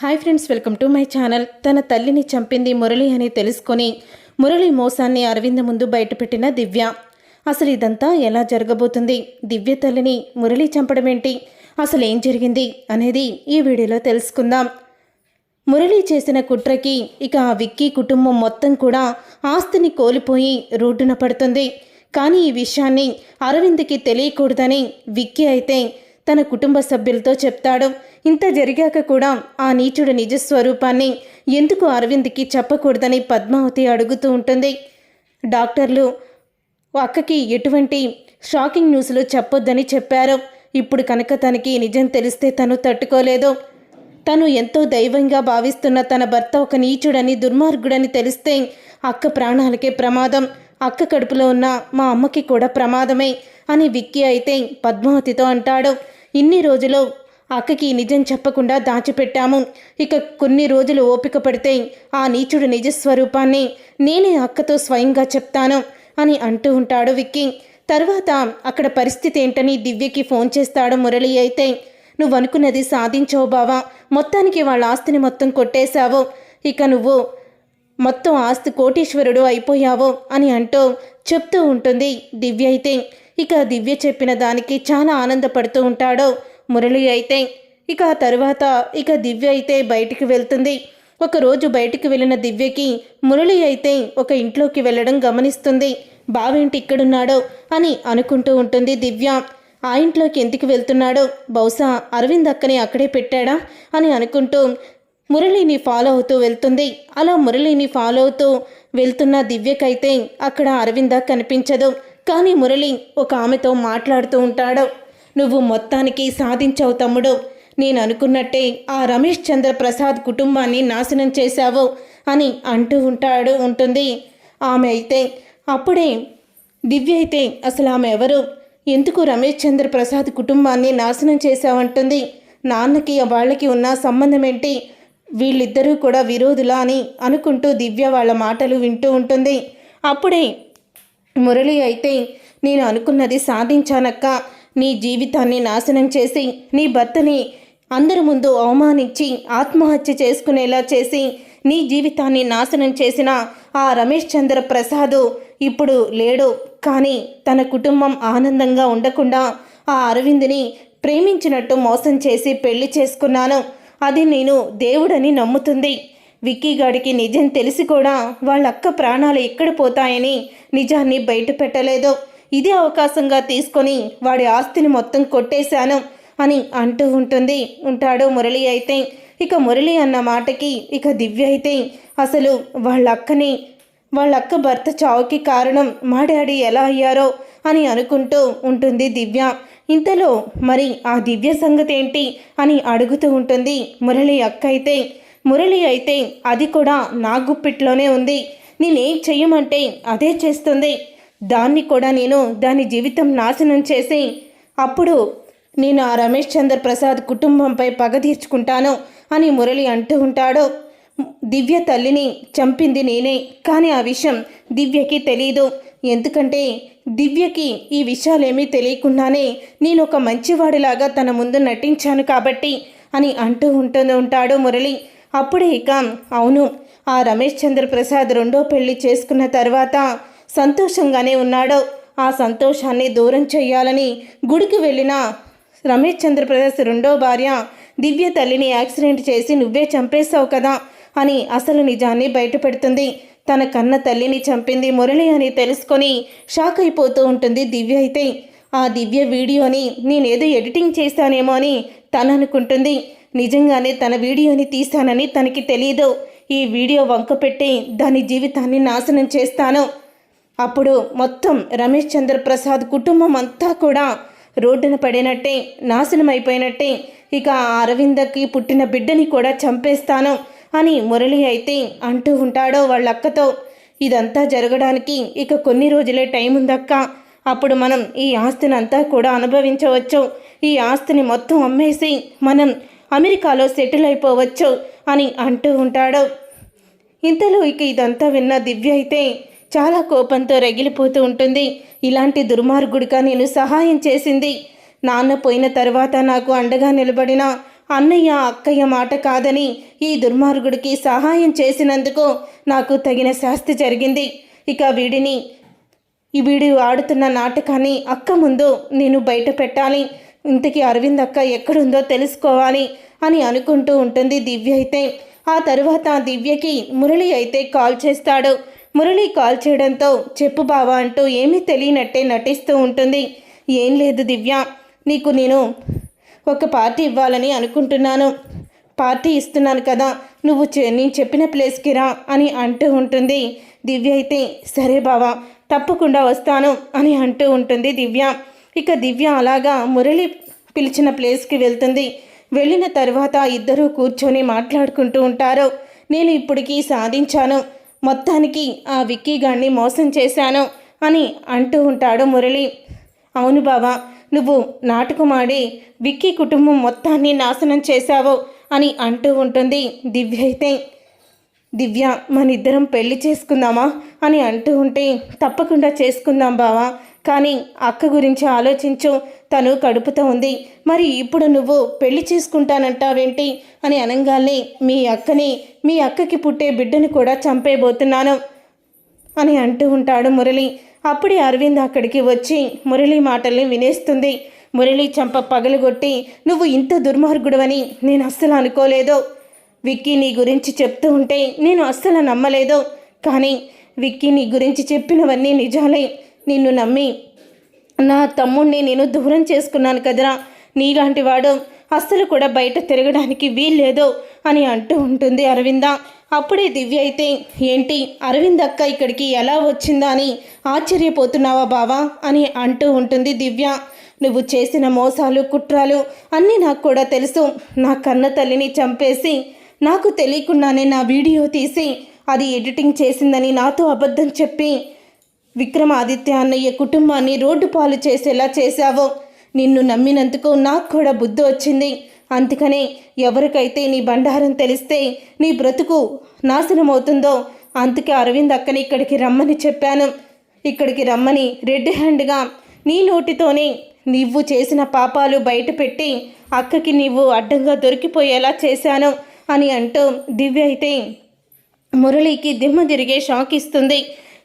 Hi friends welcome to my channel. తన తల్లిని చంపింది మురళి అని తెలుసుకొని మురళి మోసాన్ని అరవింద ముందు బయటపెట్టిన దివ్య. అసలు ఇదంతా ఎలా జరగబోతుంది? దివ్య తల్లిని మురళి చంపడమేంటి? అసలు ఏం జరిగింది అనేది ఈ వీడియోలో తెలుసుకుందాం. మురళి చేసిన కుట్రకి ఇక ఆ విక్కీ కుటుంబం మొత్తం కూడా ఆస్తిని కోల్పోయి రోడ్డున పడుతుంది. కానీ ఈ విషయాన్ని అరవింద్కి తెలియకూడదని విక్కీ అయితే తన కుటుంబ సభ్యులతో చెప్తాడు. ఇంత జరిగాక కూడా ఆ నీచుడు నిజ స్వరూపాన్ని ఎందుకు అరవింద్కి చెప్పకూడదని పద్మావతి అడుగుతూ ఉంటుంది. డాక్టర్లు అక్కకి ఎటువంటి షాకింగ్ న్యూస్లు చెప్పొద్దని చెప్పారు. ఇప్పుడు కనుక తనకి నిజం తెలిస్తే తను తట్టుకోలేదు. తను ఎంతో దైవంగా భావిస్తున్న తన భర్త ఒక నీచుడని దుర్మార్గుడని తెలిస్తే అక్క ప్రాణాలకే ప్రమాదం. అక్క కడుపులో ఉన్న మా అమ్మకి కూడా ప్రమాదమే అని విక్కీ అయితే పద్మావతితో అంటాడు. ఇన్ని రోజులు అక్కకి నిజం చెప్పకుండా దాచిపెట్టాము. ఇక కొన్ని రోజులు ఓపిక పడితే ఆ నీచుడు నిజస్వరూపాన్ని నేనే అక్కతో స్వయంగా చెప్తాను అని అంటూ ఉంటాడు విక్కీ. తర్వాత అక్కడ పరిస్థితి ఏంటని దివ్యకి ఫోన్ చేస్తాడు మురళి అయితే. నువ్వు అనుకున్నది సాధించవు బావా. మొత్తానికి వాళ్ళ ఆస్తిని మొత్తం కొట్టేశావు. ఇక నువ్వు మొత్తం ఆస్తి కోటీశ్వరుడు అయిపోయావు అని అంటూ చెప్తూ ఉంటుంది దివ్య అయితే. ఇక దివ్య చెప్పిన దానికి చాలా ఆనందపడుతూ ఉంటాడు. మురళి అయితే ఇక ఆ తరువాత ఇక దివ్య అయితే బయటికి వెళ్తుంది. ఒకరోజు బయటికి వెళ్ళిన దివ్యకి మురళి అయితే ఒక ఇంట్లోకి వెళ్ళడం గమనిస్తుంది. బావేంటి ఇక్కడున్నాడో? అని అనుకుంటూ ఉంటుంది దివ్య. ఆ ఇంట్లోకి ఎందుకు వెళ్తున్నాడో? బహుశా అరవింద్ అక్కని అక్కడే పెట్టాడా? అని అనుకుంటూ మురళిని ఫాలో అవుతూ వెళ్తుంది. అలా మురళిని ఫాలో అవుతూ వెళ్తున్న దివ్యకైతే అక్కడ అరవింద కనిపించదు. కానీ మురళి ఒక ఆమెతో మాట్లాడుతూ ఉంటాడు. నువ్వు మొత్తానికి సాధించావు తమ్ముడు. నేను అనుకున్నట్టే ఆ రమేష్ చంద్ర ప్రసాద్ కుటుంబాన్ని నాశనం చేశావు అని అంటూ ఉంటాడు ఉంటుంది. ఆమె అయితే అప్పుడే దివ్య అయితే అసలు ఆమె ఎవరు? ఎందుకు రమేష్ చంద్ర ప్రసాద్ కుటుంబాన్ని నాశనం చేశావంటుంది? నాన్నకి వాళ్ళకి ఉన్న సంబంధం ఏంటి? వీళ్ళిద్దరూ కూడా విరోధులా అని అనుకుంటూ దివ్య వాళ్ళ మాటలు వింటూ ఉంటుంది. అప్పుడే మురళి అయితే నేను అనుకున్నది సాధించానక్క. నీ జీవితాన్ని నాశనం చేసి నీ భర్తని అందరి ముందు అవమానించి ఆత్మహత్య చేసుకునేలా చేసి నీ జీవితాన్ని నాశనం చేసిన ఆ రమేష్ చంద్ర ప్రసాద్ ఇప్పుడు లేడు. కానీ తన కుటుంబం ఆనందంగా ఉండకుండా ఆ అరవింద్ని ప్రేమించినట్టు మోసం చేసి పెళ్ళి చేసుకున్నాను. అది నేను దేవుడని నమ్ముతుంది. విక్కీగాడికి నిజం తెలిసి కూడా వాళ్ళ అక్క ప్రాణాలు ఎక్కడ పోతాయని నిజాన్ని బయట పెట్టలేదు. ఇదే అవకాశంగా తీసుకొని వాడి ఆస్తిని మొత్తం కొట్టేశాను అని అంటూ ఉంటుంది. ఉంటాడు మురళి అయితే. ఇక మురళి అన్న మాటకి ఇక దివ్య అయితే అసలు వాళ్ళ అక్కని వాళ్ళ అక్క భర్త చావుకి కారణం మా డాడీ ఎలా అయ్యారో అని అనుకుంటూ ఉంటుంది దివ్య. ఇంతలో మరి ఆ దివ్య సంగతి ఏంటి అని అడుగుతూ ఉంటుంది మురళి అక్క అయితే. మురళి అయితే అది కూడా నా గుప్పిట్లోనే ఉంది. నేనేం చెయ్యమంటే అదే చేస్తుంది. దాన్ని కూడా నేను దాని జీవితం నాశనం చేసి అప్పుడు నేను ఆ రమేష్ చంద్ర ప్రసాద్ కుటుంబంపై పగ తీర్చుకుంటాను అని మురళి అంటూ ఉంటాడు. దివ్య తల్లిని చంపింది నేనే కానీ ఆ విషయం దివ్యకి తెలియదు ఎందుకంటే దివ్యకి ఈ విషయాలేమీ తెలియకుండానే నేను ఒక మంచివాడిలాగా తన ముందు నటించాను కాబట్టి అని అంటూ ఉంటుంది ఉంటాడు మురళి. అప్పుడే ఇక అవును ఆ రమేష్ చంద్రప్రసాద్ రెండో పెళ్ళి చేసుకున్న తర్వాత సంతోషంగానే ఉన్నాడు. ఆ సంతోషాన్ని దూరం చేయాలని గుడికి వెళ్ళిన రమేష్ చంద్రప్రసాద్ రెండో భార్య దివ్య తల్లిని యాక్సిడెంట్ చేసి నువ్వే చంపేశావు కదా అని అసలు నిజాన్ని బయటపెడుతుంది. తన కన్న తల్లిని చంపింది మురళి అని తెలుసుకొని షాక్ అయిపోతూ ఉంటుంది దివ్య అయితే. ఆ దివ్య వీడియోని నేనేదో ఎడిటింగ్ చేశానేమో అని తను అనుకుంటుంది నిజంగానే తన వీడియోని తీశానని తనకి తెలియదు ఈ వీడియో వంక పెట్టి దాని జీవితాన్ని నాశనం చేస్తాను. అప్పుడు మొత్తం రమేష్ చంద్ర ప్రసాద్ కుటుంబం అంతా కూడా రోడ్డున పడినట్టే నాశనం అయిపోయినట్టే ఇక ఆ అరవిందకి పుట్టిన బిడ్డని కూడా చంపేస్తాను అని మురళి అయితే అంటూ ఉంటాడో వాళ్ళ అక్కతో ఇదంతా జరగడానికి ఇక కొన్ని రోజులే టైం ఉందక్క. అప్పుడు మనం ఈ ఆస్తిని అంతా కూడా అనుభవించవచ్చు. ఈ ఆస్తిని మొత్తం అమ్మేసి మనం అమెరికాలో సెటిల్ అయిపోవచ్చు అని అంటూ ఉంటాడు. ఇంతలో ఇక ఇదంతా విన్న దివ్య అయితే చాలా కోపంతో రగిలిపోతూ ఉంటుంది. ఇలాంటి దుర్మార్గుడిగా నేను సహాయం చేసింది. నాన్న పోయిన తర్వాత నాకు అండగా నిలబడిన అన్నయ్య అక్కయ్య మాట కాదని ఈ దుర్మార్గుడికి సహాయం చేసినందుకు నాకు తగిన శాస్తి జరిగింది. ఇక వీడిని ఈ వీడు ఆడుతున్న నాటకాన్ని అక్క ముందు నేను బయట పెట్టాలి. ఇంతకీ అరవింద్ అక్క ఎక్కడుందో తెలుసుకోవాలి అని అనుకుంటూ ఉంటుంది దివ్య అయితే. ఆ తరువాత దివ్యకి మురళి అయితే కాల్ చేస్తాడు. మురళి కాల్ చేయడంతో చెప్పు బావా అంటూ ఏమీ తెలియనట్టే నటిస్తూ ఉంటుంది. ఏం లేదు దివ్య నీకు నేను ఒక పార్టీ ఇవ్వాలని అనుకుంటున్నాను. పార్టీ ఇస్తున్నాను కదా నువ్వు చె- నేను చెప్పిన ప్లేస్కి రా అని అంటూ ఉంటుంది దివ్య అయితే. సరే బావా తప్పకుండా వస్తాను అని అంటూ ఉంటుంది దివ్య. ఇక దివ్య అలాగా మురళి పిలిచిన ప్లేస్కి వెళ్తుంది. వెళ్ళిన తర్వాత ఇద్దరూ కూర్చొని మాట్లాడుకుంటూ ఉంటారు. నేను ఇప్పటికీ సాధించాను. మొత్తానికి ఆ విక్కీ గాన్ని మోసం చేశాను అని అంటూ ఉంటాడు మురళి. అవును బావా నువ్వు నాటకమాడి విక్కీ కుటుంబం మొత్తాన్ని నాశనం చేశావు అని అంటూ ఉంటుంది దివ్య అయితే. దివ్య మన ఇద్దరం పెళ్ళి చేసుకుందామా అని అంటూ ఉంటే తప్పకుండా చేసుకుందాం బావా. కానీ అక్క గురించి ఆలోచించు. తను కడుపుతో ఉంది. మరి ఇప్పుడు నువ్వు పెళ్ళి చేసుకుంటానంటావేంటి? అని అనగానే మీ అక్కని మీ అక్కకి పుట్టే బిడ్డను కూడా చంపేబోతున్నాను అని అంటూ ఉంటాడు మురళి. అప్పుడే అరవింద్ అక్కడికి వచ్చి మురళి మాటల్ని వినేస్తుంది. మురళి చంప పగలగొట్టి నువ్వు ఇంత దుర్మార్గుడవని నేను అస్సలు అనుకోలేదు. విక్కీ నీ గురించి చెప్తూ ఉంటే నేను అస్సలు నమ్మలేదు. కానీ విక్కీ నీ గురించి చెప్పినవన్నీ నిజాలే. నిన్ను నమ్మి నా తమ్ముణ్ణి నేను దూరం చేసుకున్నాను కదరా. నీలాంటి వాడు అస్సలు కూడా బయట తిరగడానికి వీల్లేదు అని అంటూ ఉంటుంది అరవింద. అప్పుడే దివ్య అయితే ఏంటి అరవింద్ అక్క ఇక్కడికి ఎలా వచ్చిందా అని ఆశ్చర్యపోతున్నావా బావా? అని అంటూ ఉంటుంది దివ్య. నువ్వు చేసిన మోసాలు కుట్రాలు అన్నీ నాకు కూడా తెలుసు. నా కన్న తల్లిని చంపేసి నాకు తెలియకుండానే నా వీడియో తీసి అది ఎడిటింగ్ చేసిందని నాతో అబద్ధం చెప్పి విక్రమాదిత్య అన్నయ్య కుటుంబాన్ని రోడ్డు పాలు చేసేలా చేశావో. నిన్ను నమ్మినందుకు నాకు కూడా బుద్ధి వచ్చింది. అందుకనే ఎవరికైతే నీ బండారం తెలిస్తే నీ బ్రతుకు నాశనం అవుతుందో అందుకే అరవింద్ అక్కని ఇక్కడికి రమ్మని చెప్పాను. ఇక్కడికి రమ్మని రెడ్ హ్యాండ్గా నీ నోటితోనే నువ్వు చేసిన పాపాలు బయటపెట్టి అక్కకి నీవు అడ్డంగా దొరికిపోయేలా చేశాను అని అంటూ దివ్య అయితే మురళికి దిమ్మ తిరిగే షాక్ ఇస్తుంది.